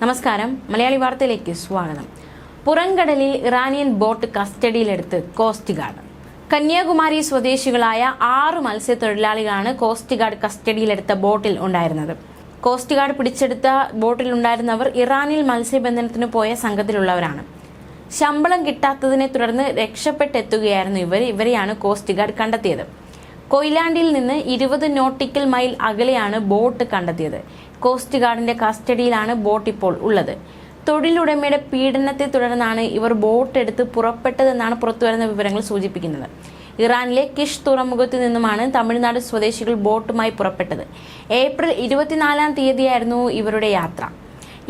നമസ്കാരം. മലയാളി വാർത്തയിലേക്ക് സ്വാഗതം. പുറംകടലിൽ ഇറാനിയൻ ബോട്ട് കസ്റ്റഡിയിലെടുത്ത് കോസ്റ്റ് ഗാർഡ്. കന്യാകുമാരി സ്വദേശികളായ ആറ് മത്സ്യത്തൊഴിലാളികളാണ് കോസ്റ്റ് ഗാർഡ് കസ്റ്റഡിയിലെടുത്ത ബോട്ടിൽ ഉണ്ടായിരുന്നത്. കോസ്റ്റ് ഗാർഡ് പിടിച്ചെടുത്ത ബോട്ടിൽ ഉണ്ടായിരുന്നവർ ഇറാനിൽ മത്സ്യബന്ധനത്തിന് പോയ സംഘത്തിലുള്ളവരാണ്. ശമ്പളം കിട്ടാത്തതിനെ തുടർന്ന് രക്ഷപ്പെട്ടെത്തുകയായിരുന്നു ഇവർ. ഇവരെയാണ് കോസ്റ്റ് ഗാർഡ് കണ്ടെത്തിയത്. കൊയിലാണ്ടിയിൽ നിന്ന് ഇരുപത് നോട്ടിക്കൽ മൈൽ അകലെയാണ് ബോട്ട് കണ്ടെത്തിയത്. കോസ്റ്റ് ഗാർഡിന്റെ കസ്റ്റഡിയിലാണ് ബോട്ട് ഇപ്പോൾ ഉള്ളത്. തൊഴിലുടമയുടെ പീഡനത്തെ തുടർന്നാണ് ഇവർ ബോട്ട് എടുത്ത് പുറപ്പെട്ടതെന്നാണ് പുറത്തുവരുന്ന വിവരങ്ങൾ സൂചിപ്പിക്കുന്നത്. ഇറാനിലെ കിഷ് തുറമുഖത്ത് നിന്നുമാണ് തമിഴ്നാട് സ്വദേശികൾ ബോട്ടുമായി പുറപ്പെട്ടത്. ഏപ്രിൽ ഇരുപത്തിനാലാം തീയതിയായിരുന്നു ഇവരുടെ യാത്ര.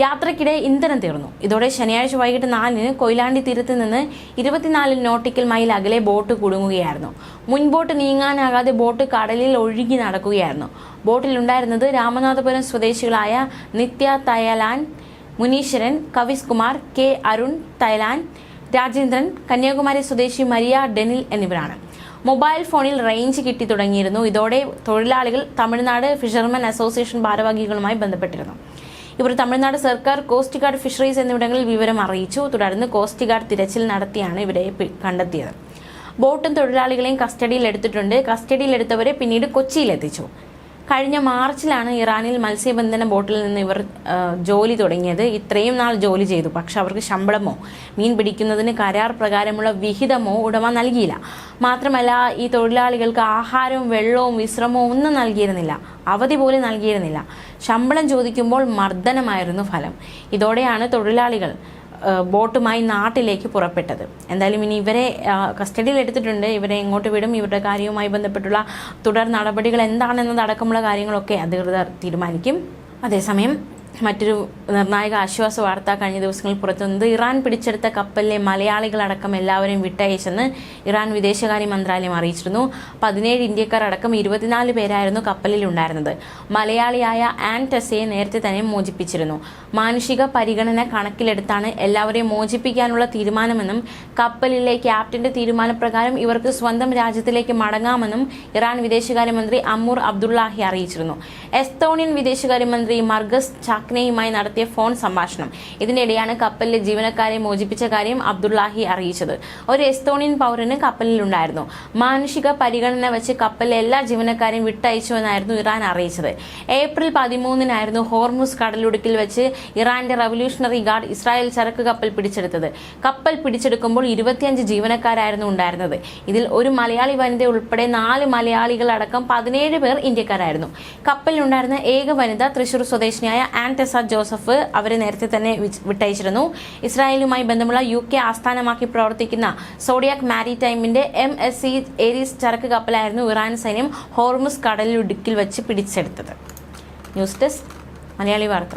യാത്രയ്ക്കിടെ ഇന്ധനം തീർന്നു. ഇതോടെ ശനിയാഴ്ച വൈകിട്ട് നാലിന് കൊയിലാണ്ടി തീരത്ത് നിന്ന് ഇരുപത്തിനാലിൽ നോട്ടിക്കൽ മൈൽ അകലെ ബോട്ട് കുടുങ്ങുകയായിരുന്നു. മുൻബോട്ട് നീങ്ങാനാകാതെ ബോട്ട് കടലിൽ ഒഴുകി നടക്കുകയായിരുന്നു. ബോട്ടിലുണ്ടായിരുന്നത് രാമനാഥപുരം സ്വദേശികളായ നിത്യ തയലാൻ മുനീശ്വരൻ കവിസ് കുമാർ കെ അരുൺ തയലാൻ രാജേന്ദ്രൻ കന്യാകുമാരി സ്വദേശി മരിയ ഡെനിൽ എന്നിവരാണ്. മൊബൈൽ ഫോണിൽ റേഞ്ച് കിട്ടി തുടങ്ങിയിരുന്നു. ഇതോടെ തൊഴിലാളികൾ തമിഴ്നാട് ഫിഷർമെൻ അസോസിയേഷൻ ഭാരവാഹികളുമായി ബന്ധപ്പെട്ടിരുന്നു. ഇവർ തമിഴ്നാട് സർക്കാർ കോസ്റ്റ് ഗാർഡ് ഫിഷറീസ് എന്നിവിടങ്ങളിൽ വിവരം അറിയിച്ചു. തുടർന്ന് കോസ്റ്റ് ഗാർഡ് തിരച്ചിൽ നടത്തിയാണ് ഇവരെ കണ്ടെത്തിയത്. ബോട്ടും തൊഴിലാളികളെയും കസ്റ്റഡിയിൽ എടുത്തിട്ടുണ്ട് കസ്റ്റഡിയിലെടുത്തവരെ പിന്നീട് കൊച്ചിയിലെത്തിച്ചു. കഴിഞ്ഞ മാർച്ചിലാണ് ഇറാനിൽ മത്സ്യബന്ധന ബോട്ടിൽ നിന്ന് ഇവർ ജോലി തുടങ്ങിയത്. ഇത്രയും നാൾ ജോലി ചെയ്തു. പക്ഷെ അവർക്ക് ശമ്പളമോ മീൻ പിടിക്കുന്നതിന് കരാർ പ്രകാരമുള്ള വിഹിതമോ ഉടമ നൽകിയില്ല. മാത്രമല്ല ഈ തൊഴിലാളികൾക്ക് ആഹാരവും വെള്ളവും വിശ്രമവും ഒന്നും നൽകിയിരുന്നില്ല. അവധി പോലും നൽകിയിരുന്നില്ല. ശമ്പളം ചോദിക്കുമ്പോൾ മർദ്ദനമായിരുന്നു ഫലം. ഇതോടെയാണ് തൊഴിലാളികൾ ബോട്ടുമായി നാട്ടിലേക്ക് പുറപ്പെട്ടത്. എന്തായാലും ഇനി ഇവരെ കസ്റ്റഡിയിൽ എടുത്തിട്ടുണ്ട്. ഇവരെ എങ്ങോട്ട് വിടും? ഇവരുടെ കാര്യവുമായി ബന്ധപ്പെട്ടുള്ള തുടർ നടപടികൾ എന്താണെന്നതടക്കമുള്ള കാര്യങ്ങളൊക്കെ അധികൃതർ തീരുമാനിക്കും. അതേസമയം മറ്റൊരു നിർണായക ആശ്വാസ വാർത്ത കഴിഞ്ഞ ദിവസങ്ങളിൽ പുറത്തുവന്നത് ഇറാൻ പിടിച്ചെടുത്ത കപ്പലിലെ മലയാളികളടക്കം എല്ലാവരെയും വിട്ടയച്ചെന്ന് ഇറാൻ വിദേശകാര്യ മന്ത്രാലയം അറിയിച്ചിരുന്നു. പതിനേഴ് ഇന്ത്യക്കാർ അടക്കം ഇരുപത്തിനാല് പേരായിരുന്നു കപ്പലിൽ ഉണ്ടായിരുന്നത് മലയാളിയായ ആൻ ടെസയെ നേരത്തെ തന്നെ മോചിപ്പിച്ചിരുന്നു. മാനുഷിക പരിഗണന കണക്കിലെടുത്താണ് എല്ലാവരെയും മോചിപ്പിക്കാനുള്ള തീരുമാനമെന്നും കപ്പലിലെ ക്യാപ്റ്റന്റെ തീരുമാനപ്രകാരം ഇവർക്ക് സ്വന്തം രാജ്യത്തിലേക്ക് മടങ്ങാമെന്നും ഇറാൻ വിദേശകാര്യമന്ത്രി അമൂർ അബ്ദുള്ളാഹി അറിയിച്ചിരുന്നു. എസ്തോണിയൻ വിദേശകാര്യമന്ത്രി മർഗസ് ചാക്നയുമായി നടത്തിയ ഫോൺ സംഭാഷണം. ഇതിനിടെയാണ് കപ്പലിലെ ജീവനക്കാരെ മോചിപ്പിച്ച കാര്യം അബ്ദുള്ളാഹി അറിയിച്ചത്. ഒരു എസ്തോണിയൻ പൗരന് കപ്പലിലുണ്ടായിരുന്നു. മാനുഷിക പരിഗണന വെച്ച് കപ്പലിലെ എല്ലാ ജീവനക്കാരെയും വിട്ടയച്ചുവെന്നായിരുന്നു ഇറാൻ അറിയിച്ചത്. ഏപ്രിൽ പതിമൂന്നിനായിരുന്നു ഹോർമുസ് കടലുടുക്കിൽ വെച്ച് ഇറാന്റെ റവല്യൂഷണറി ഗാർഡ് ഇസ്രായേൽ ചരക്ക് കപ്പൽ പിടിച്ചെടുത്തത്. കപ്പൽ പിടിച്ചെടുക്കുമ്പോൾ ഇരുപത്തിയഞ്ച് ജീവനക്കാരായിരുന്നു ഉണ്ടായിരുന്നത്. ഇതിൽ ഒരു മലയാളി വനിത ഉൾപ്പെടെ നാല് മലയാളികളടക്കം പതിനേഴ് പേർ ഇന്ത്യക്കാരായിരുന്നു. കപ്പലിലുണ്ടായിരുന്ന ഏക വനിത തൃശൂർ സ്വദേശിനിയായ ആൻടെസ ജോസഫ് അവരെ നേരത്തെ തന്നെ വിട്ടയച്ചിരുന്നു. ഇസ്രായേലുമായി ബന്ധമുള്ള യു കെ ആസ്ഥാനമാക്കി പ്രവർത്തിക്കുന്ന സോഡിയാക് മാരിടൈമിന്റെ എം എസ് സി ഏരീസ് ചരക്ക് കപ്പലായിരുന്നു ഇറാൻ സൈന്യം ഹോർമുസ് കടലിൽ കടലിടുക്കിൽ വെച്ച് പിടിച്ചെടുത്തത്. ന്യൂസ് ഡെസ്ക് മലയാളി വാർത്ത.